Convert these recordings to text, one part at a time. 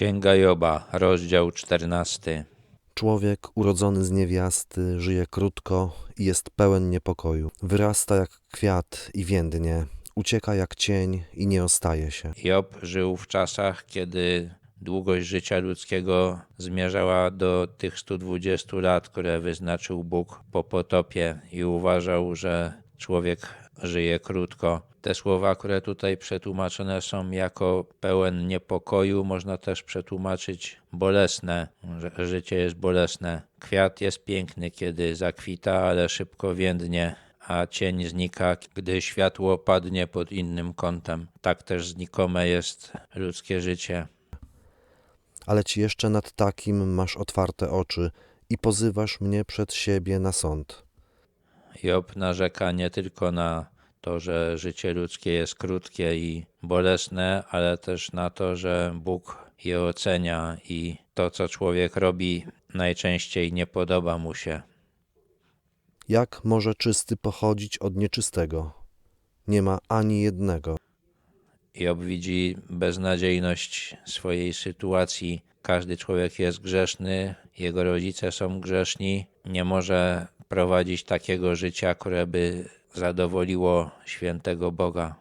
Księga Joba, rozdział 14. Człowiek urodzony z niewiasty żyje krótko i jest pełen niepokoju. Wyrasta jak kwiat i więdnie, ucieka jak cień i nie ostaje się. Job żył w czasach, kiedy długość życia ludzkiego zmierzała do tych 120 lat, które wyznaczył Bóg po potopie i uważał, że człowiek żyje krótko. Te słowa, które tutaj przetłumaczone są jako pełen niepokoju, można też przetłumaczyć bolesne, że życie jest bolesne. Kwiat jest piękny, kiedy zakwita, ale szybko więdnie, a cień znika, gdy światło padnie pod innym kątem. Tak też znikome jest ludzkie życie. Ale ci jeszcze nad takim masz otwarte oczy i pozywasz mnie przed siebie na sąd. Job narzeka nie tylko na to, że życie ludzkie jest krótkie i bolesne, ale też na to, że Bóg je ocenia i to, co człowiek robi, najczęściej nie podoba mu się. Jak może czysty pochodzić od nieczystego? Nie ma ani jednego. Job widzi beznadziejność swojej sytuacji. Każdy człowiek jest grzeszny, jego rodzice są grzeszni, nie może prowadzić takiego życia, które by zadowoliło świętego Boga.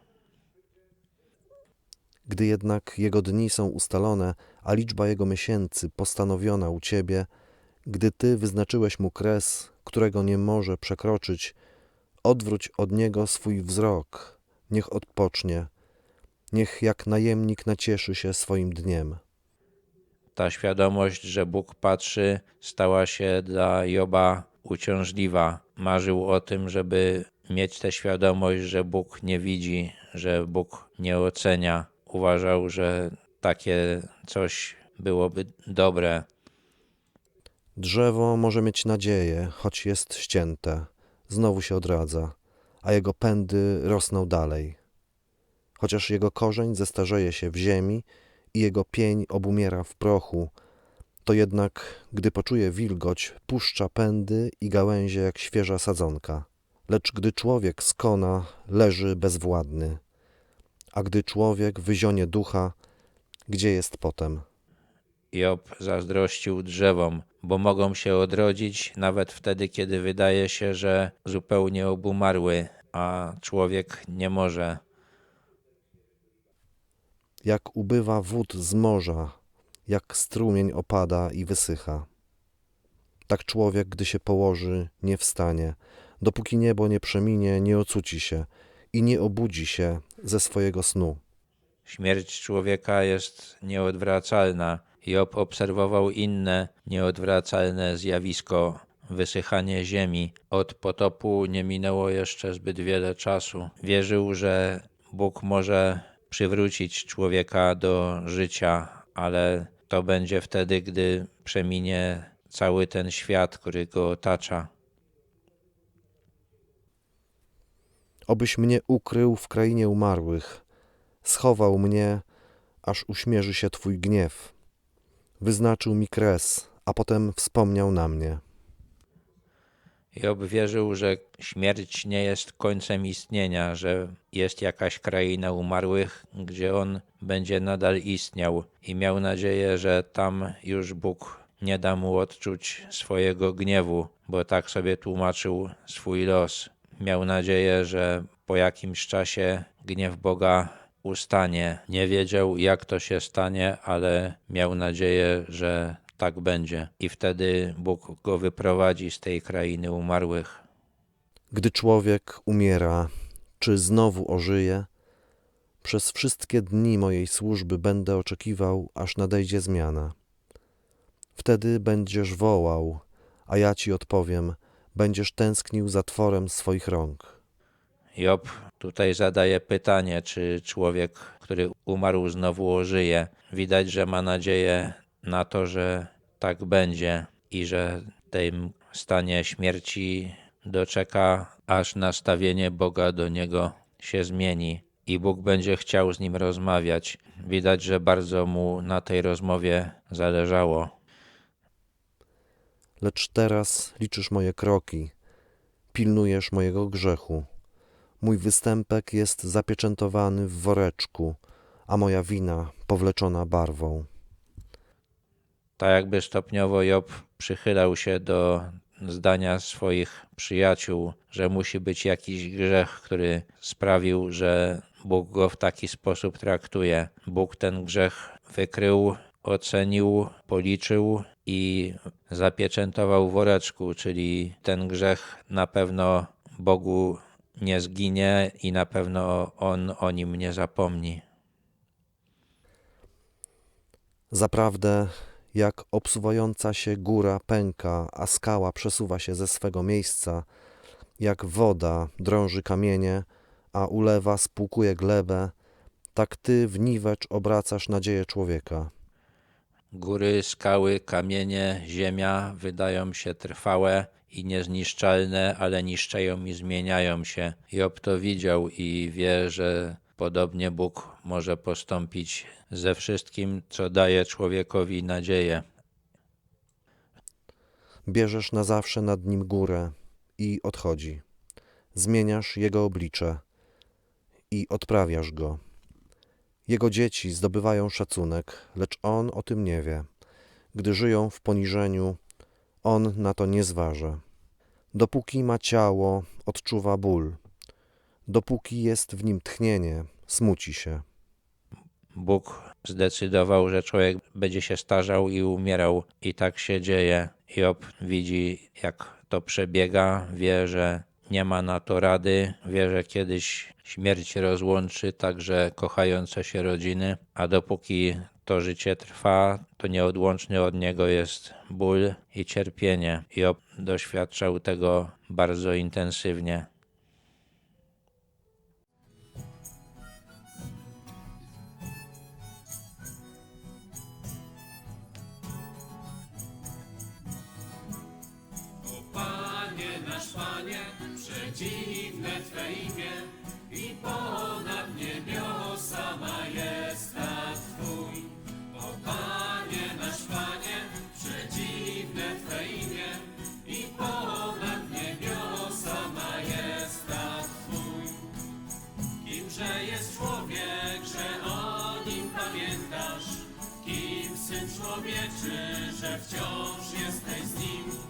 Gdy jednak jego dni są ustalone, a liczba jego miesięcy postanowiona u ciebie, gdy ty wyznaczyłeś mu kres, którego nie może przekroczyć, odwróć od niego swój wzrok, niech odpocznie, niech jak najemnik nacieszy się swoim dniem. Ta świadomość, że Bóg patrzy, stała się dla Joba uciążliwa. Marzył o tym, żeby mieć tę świadomość, że Bóg nie widzi, że Bóg nie ocenia. Uważał, że takie coś byłoby dobre. Drzewo może mieć nadzieję, choć jest ścięte, znowu się odradza, a jego pędy rosną dalej. Chociaż jego korzeń zestarzeje się w ziemi i jego pień obumiera w prochu, to jednak, gdy poczuje wilgoć, puszcza pędy i gałęzie jak świeża sadzonka. Lecz gdy człowiek skona, leży bezwładny, a gdy człowiek wyzionie ducha, gdzie jest potem? Job zazdrościł drzewom, bo mogą się odrodzić nawet wtedy, kiedy wydaje się, że zupełnie obumarły, a człowiek nie może. Jak ubywa wód z morza, jak strumień opada i wysycha. Tak człowiek, gdy się położy, nie wstanie, dopóki niebo nie przeminie, nie ocuci się i nie obudzi się ze swojego snu. Śmierć człowieka jest nieodwracalna. Job obserwował inne nieodwracalne zjawisko wysychanie ziemi. Od potopu nie minęło jeszcze zbyt wiele czasu. Wierzył, że Bóg może przywrócić człowieka do życia, ale to będzie wtedy, gdy przeminie cały ten świat, który go otacza. Obyś mnie ukrył w krainie umarłych, schował mnie, aż uśmierzy się Twój gniew. Wyznaczył mi kres, a potem wspomniał na mnie. Job wierzył, że śmierć nie jest końcem istnienia, że jest jakaś kraina umarłych, gdzie on będzie nadal istniał i miał nadzieję, że tam już Bóg nie da mu odczuć swojego gniewu, bo tak sobie tłumaczył swój los. Miał nadzieję, że po jakimś czasie gniew Boga ustanie. Nie wiedział, jak to się stanie, ale miał nadzieję, że tak będzie. I wtedy Bóg go wyprowadzi z tej krainy umarłych. Gdy człowiek umiera, czy znowu ożyje? Przez wszystkie dni mojej służby będę oczekiwał, aż nadejdzie zmiana. Wtedy będziesz wołał, a ja ci odpowiem, będziesz tęsknił za tworem swoich rąk. Job tutaj zadaje pytanie, czy człowiek, który umarł, znowu ożyje. Widać, że ma nadzieję na to, że tak będzie i że w tym stanie śmierci doczeka, aż nastawienie Boga do niego się zmieni i Bóg będzie chciał z nim rozmawiać. Widać, że bardzo mu na tej rozmowie zależało. Lecz teraz liczysz moje kroki, pilnujesz mojego grzechu. Mój występek jest zapieczętowany w woreczku, a moja wina powleczona barwą. Tak jakby stopniowo Job przychylał się do zdania swoich przyjaciół, że musi być jakiś grzech, który sprawił, że Bóg go w taki sposób traktuje. Bóg ten grzech wykrył, ocenił, policzył i zapieczętował w woreczku, czyli ten grzech na pewno Bogu nie zginie i na pewno On o nim nie zapomni. Zaprawdę, jak obsuwająca się góra pęka, a skała przesuwa się ze swego miejsca, jak woda drąży kamienie, a ulewa spłukuje glebę, tak ty w niwecz obracasz nadzieję człowieka. Góry, skały, kamienie, ziemia wydają się trwałe i niezniszczalne, ale niszczeją i zmieniają się. Job to widział i wie, że podobnie Bóg może postąpić ze wszystkim, co daje człowiekowi nadzieję. Bierzesz na zawsze nad nim górę i odchodzi. Zmieniasz jego oblicze i odprawiasz go. Jego dzieci zdobywają szacunek, lecz on o tym nie wie. Gdy żyją w poniżeniu, on na to nie zważa. Dopóki ma ciało, odczuwa ból. Dopóki jest w nim tchnienie, smuci się. Bóg zdecydował, że człowiek będzie się starzał i umierał, i tak się dzieje. Job widzi, jak to przebiega, wie, że nie ma na to rady, wie, że kiedyś śmierć rozłączy także kochające się rodziny, a dopóki to życie trwa, to nieodłączny od niego jest ból i cierpienie. Job doświadczał tego bardzo intensywnie. Panie, przedziwne Twe imię i ponad niebiosa majestat Twój. O Panie nasz Panie, przedziwne Twe imię i ponad niebiosa majestat Twój. Kimże jest człowiek, że o nim pamiętasz? Kim syn człowieczy, że wciąż jesteś z nim?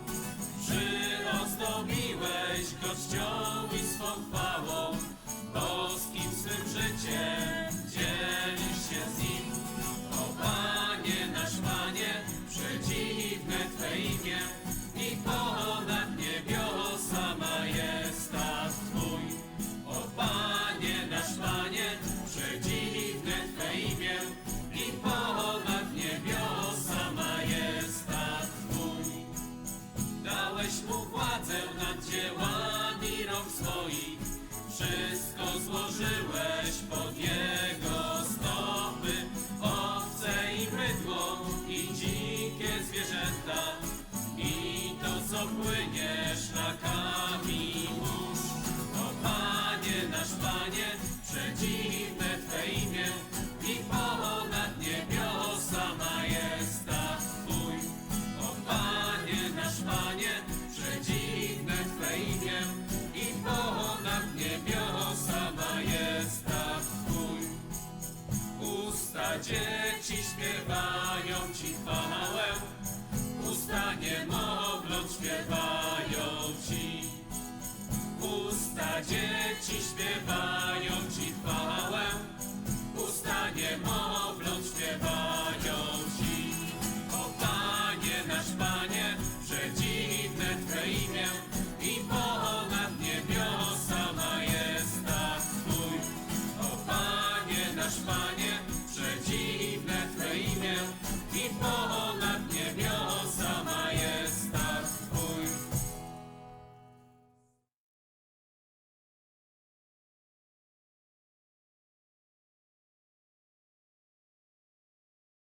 dzieci śpiewają ci chwałę, usta niemowląt śpiewają ci. Usta dzieci śpiewają ci chwałę, usta niemowląt śpiewają ci. O Panie, nasz Panie, przedziwne Twe imię i ponad niebiosa majestat Twój. O Panie, nasz Panie,